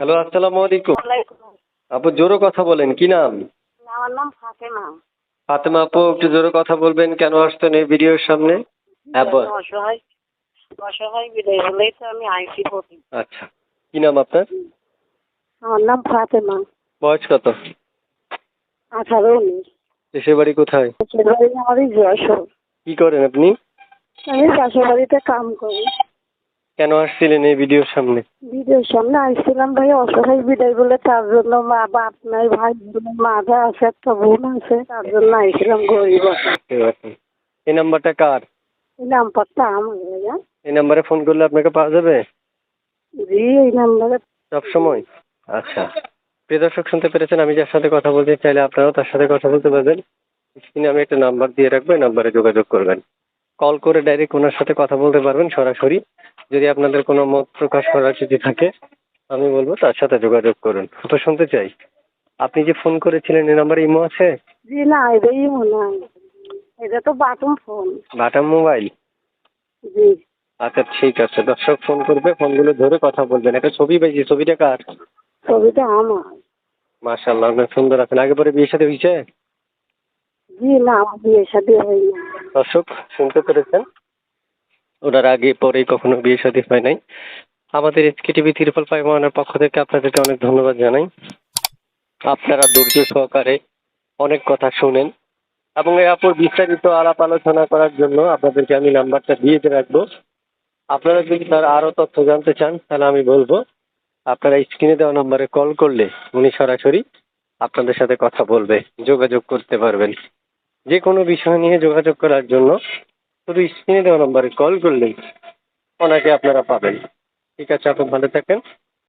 Hello আসসালামু আলাইকুম। আপু জোরে কথা বলেন কি নাম? আমার নাম ফাতেমা। ফাতেমা আপু একটু জোরে কথা বলবেন কেন আসতেন এই ভিডিওর সামনে? হ্যাঁ অসহায় অসহায় বিদায় হলেই তো আমি আইসি করি। আচ্ছা কি নাম আপনার? আমার নাম ফাতেমা। বয়স কত? আঠারো উনিশ। দেশের বাড়ি কোথায়? বাড়ি আমারই যশোর কি করেন আপনি? আমি চাষের বাড়িতে কাম করি। কেন আসছিলেন এই ভিডিওর সামনে? ভিডিওর সামনে আইছিলাম ভাই অসহায় বিদায় বলে তার জন্য মা বাপ নাই ভাই বোন মাঝে আছে একটা বোন আছে তার জন্য আইছিলাম গরিব। এই নাম্বারটা কার? এই নাম্বারটা আমার ভাইয়া। এই নাম্বারে ফোন করলে আপনাকে পাওয়া যাবে? জি এই নাম্বারে। সব সময় আচ্ছা। প্রিয় দর্শক শুনতে পেরেছেন আমি যার সাথে কথা বলতে চাইলে আপনারাও তার সাথে কথা বলতে পারবেন। স্ক্রিনে আমি একটা নাম্বার দিয়ে রাখব এই নাম্বারে যোগাযোগ করবেন। কল করে ডাইরেক্ট ওনার সাথে কথা বলতে পারবেন সরাসরি। যদি আপনাদের কোনো মত প্রকাশ করার যদি থাকে আমি বলব তার সাথে যোগাযোগ করুন। তো শুনতে চাই। আপনি যে ফোন করেছিলেন এই নাম্বারে ইমো আছে? জি না এটাই মনে হয় এটা তো বাটন ফোন বাটাম মোবাইল জি। আচ্ছা ঠিক আছে। দর্শক ফোন করবে ফোনগুলো ধরে কথা বলবেন। একটা ছবি পেয়েছি ছবিটা কার? ছবিটা আমার। মাশাল্লাহ আপনার সুন্দর আছেন। আগে পরে বিয়ে সাথে হয়েছে? জি না আমার বিয়ে শাদী হয়নি। দর্শক শুনতে পেরেছেন? ওনার আগে পরে কখনো বিয়ে শাদী হয় নাই। আমাদের এসকে টিভি ত্রিপল ওয়ানের পক্ষ থেকে আপনাদেরকে অনেক ধন্যবাদ জানাই। আপনারা ধৈর্য সহকারে অনেক কথা শুনেন এবং এই আপুর বিস্তারিত আলাপ আলোচনা করার জন্য আপনাদেরকে আমি নাম্বারটা দিয়ে রাখব। আপনারা যদি তার আরও তথ্য জানতে চান, তাহলে আমি বলব, আপনারা স্ক্রিনে দেওয়া নাম্বারে কল করলে উনি সরাসরি আপনাদের সাথে কথা বলবে, যোগাযোগ করতে পারবেন। যে কোনো বিষয় নিয়ে যোগাযোগ করার জন্য শুধু স্ক্রিনে দেওয়া নম্বরে কল করলেই ওনাকে আপনারা পাবেন। ঠিক আছে আপনি ভালো থাকেন।